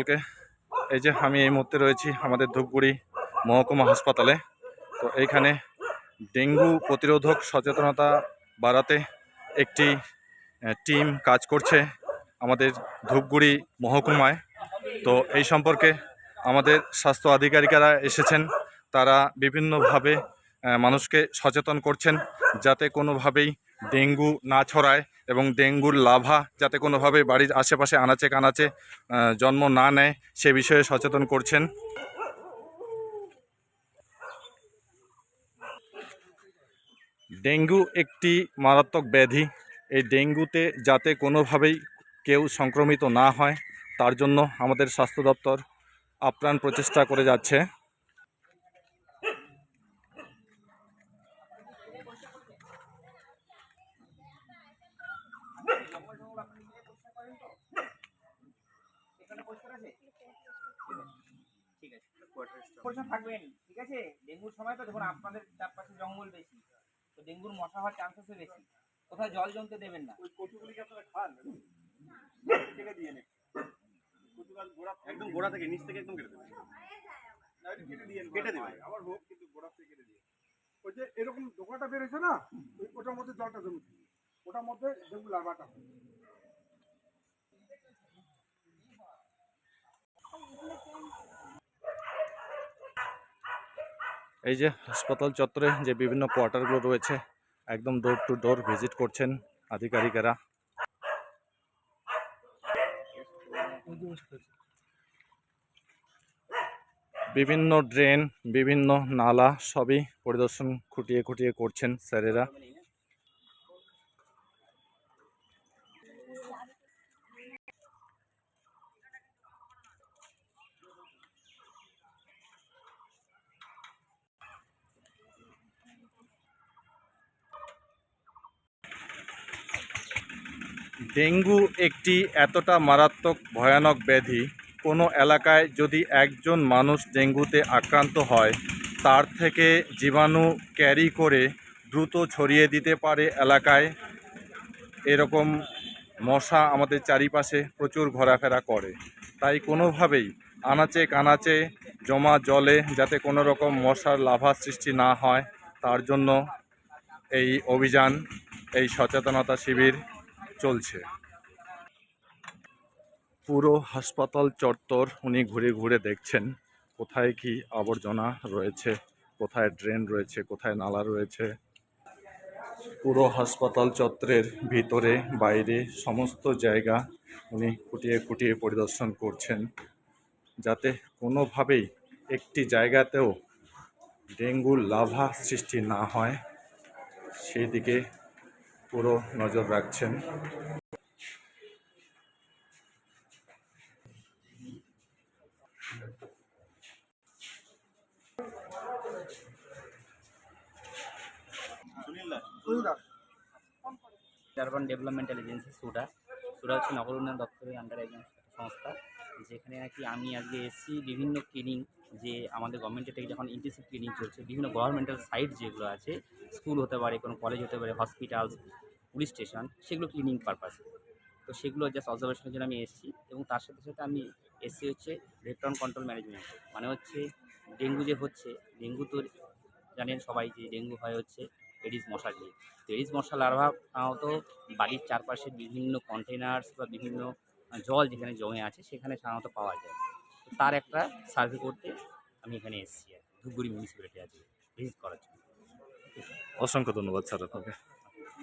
সকলকে। এই যে আমি এই মুহূর্তে রয়েছি আমাদের ধূপগুড়ি মহকুমা হাসপাতালে। তো এইখানে ডেঙ্গু প্রতিরোধক সচেতনতা বাড়াতে একটি টিম কাজ করছে আমাদের ধূপগুড়ি মহকুমায়। তো এই সম্পর্কে আমাদের স্বাস্থ্য আধিকারিকেরা এসেছেন। তারা বিভিন্নভাবে মানুষকে সচেতন করছেন যাতে কোনোভাবেই ডেঙ্গু না ছড়ায় এবং ডেঙ্গুর লাভা যাতে কোনোভাবে বাড়ির আশেপাশে আনাচে কানাচে জন্ম না নেয়, সে বিষয়ে সচেতন করছেন। ডেঙ্গু একটি মারাত্মক ব্যাধি। এই ডেঙ্গুতে যাতে কোনোভাবেই কেউ সংক্রমিত না হয়, তার জন্য আমাদের স্বাস্থ্য দপ্তর আপ্রাণ প্রচেষ্টা করে যাচ্ছে। পরিষ্কার থাকবেন ঠিক আছে? ডেঙ্গুর সময় তো দেখুন আপনাদের চারপাশে জঙ্গল বেশি তো ডেঙ্গুর মশা হওয়ার চান্সেসও বেশি। কোথাও জল জমতে দেবেন না। ওই কচুগুলিকে আপনারা খান? কেটে দিয়ে নে কচু গোড়া একদম গোড়া থেকে নিচ থেকে একদম কেটে দেবেন। না, কেটে দিয়ে কেটে দেবেন। আবার হোক কিন্তু গোড়া থেকে কেটে দিয়ে। ওই যে এরকম ডোকাটা বেরোছে না ওই ওটার মধ্যে জলটা জমেছে ওটার মধ্যে ডেঙ্গু লার্ভাটা হয়। এই যে হাসপাতাল চত্বরে যে বিভিন্ন কোয়ার্টারগুলো রয়েছে, একদম ডোর টু ডোর ভিজিট করছেন আধিকারিকেরা। বিভিন্ন ড্রেন বিভিন্ন নালা সবই পরিদর্শন খুঁটিয়ে খুঁটিয়ে করছেন স্যারেরা। ডেঙ্গু একটি এতটা মারাত্মক ভয়ানক ব্যাধি, কোনো এলাকায় যদি একজন মানুষ ডেঙ্গুতে আক্রান্ত হয়, তার থেকে জীবাণু ক্যারি করে দ্রুত ছড়িয়ে দিতে পারে এলাকায়। এরকম মশা আমাদের চারিপাশে প্রচুর ঘোরাফেরা করে। তাই কোনোভাবেই আনাচে কানাচে জমা জলে যাতে কোনো রকম মশার লাভা সৃষ্টি না হয়, তার জন্য এই অভিযান, এই সচেতনতা শিবির চলছে। পুরো হাসপাতাল চত্বর উনি ঘুরে ঘুরে দেখছেন, কোথায় কি আবর্জনা রয়েছে, কোথায় ড্রেন রয়েছে, কোথায় নালা রয়েছে। পুরো হাসপাতাল চত্বরের ভিতরে, বাইরে সমস্ত জায়গা উনি খুঁটিয়ে খুঁটিয়ে পরিদর্শন করছেন, যাতে কোনোভাবেই একটি জায়গাতেও ডেঙ্গুর লাভা সৃষ্টি না হয়। সেই দিকে পুরো নজর রাখছেন। Urban developmental agency SUDA SUDA হচ্ছে নগর উন্নয়ন দপ্তরের আন্ডার এজেন্সি সংস্থা, যেখানে নাকি আমি আজকে এসেছি বিভিন্ন ক্লিনিং যে আমাদের গভর্নমেন্টের থেকে যখন ইন্টেন্সিভ ক্লিনিং চলছে, বিভিন্ন গভর্নমেন্টাল সাইট যেগুলো আছে স্কুল হতে পারে, কোনো কলেজ হতে পারে হসপিটাল পুলিশ স্টেশন সেগুলো ক্লিনিং পারপাসে তো সেগুলো জাস্ট অবজারভেশনের জন্য আমি এসেছি এবং তার সাথে সাথে আমি এসছি হচ্ছে ভেক্টর কন্ট্রোল ম্যানেজমেন্ট মানে হচ্ছে ডেঙ্গু যে হচ্ছে, ডেঙ্গু তো জানেন সবাই যে ডেঙ্গু হয় হচ্ছে এডিস মশা দিয়ে তো এডিস মশা লার্ভা সাধারণত বাড়ির চারপাশে বিভিন্ন কন্টেনার্স বা বিভিন্ন জল যেখানে জমে আছে, সেখানে সাধারণত পাওয়া যায়। তার একটা সার্ভে করতে আমি এখানে এসেছি আর ধূপগুড়ি মিউনিসিপ্যালিটি আছে ভিজিট করার জন্য। অসংখ্য ধন্যবাদ স্যার আপনাকে।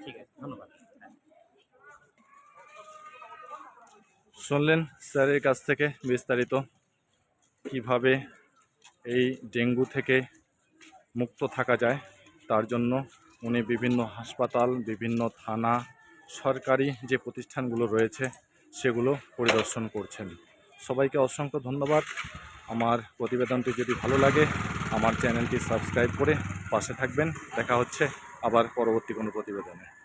ঠিক আছে ধন্যবাদ। শুনলেন স্যারের কাছ থেকে বিস্তারিত কীভাবে এই ডেঙ্গু থেকে মুক্ত থাকা যায় তার জন্য উনি বিভিন্ন হাসপাতাল বিভিন্ন থানা সরকারি যে প্রতিষ্ঠানগুলো রয়েছে সেগুলো পরিদর্শন করছেন। সবাইকে অসংখ্য ধন্যবাদ। আমার প্রতিবেদনটি যদি ভালো লাগে, আমার চ্যানেলটি সাবস্ক্রাইব করে পাশে থাকবেন। দেখা হচ্ছে আবার পরবর্তী কোনো প্রতিবেদনে।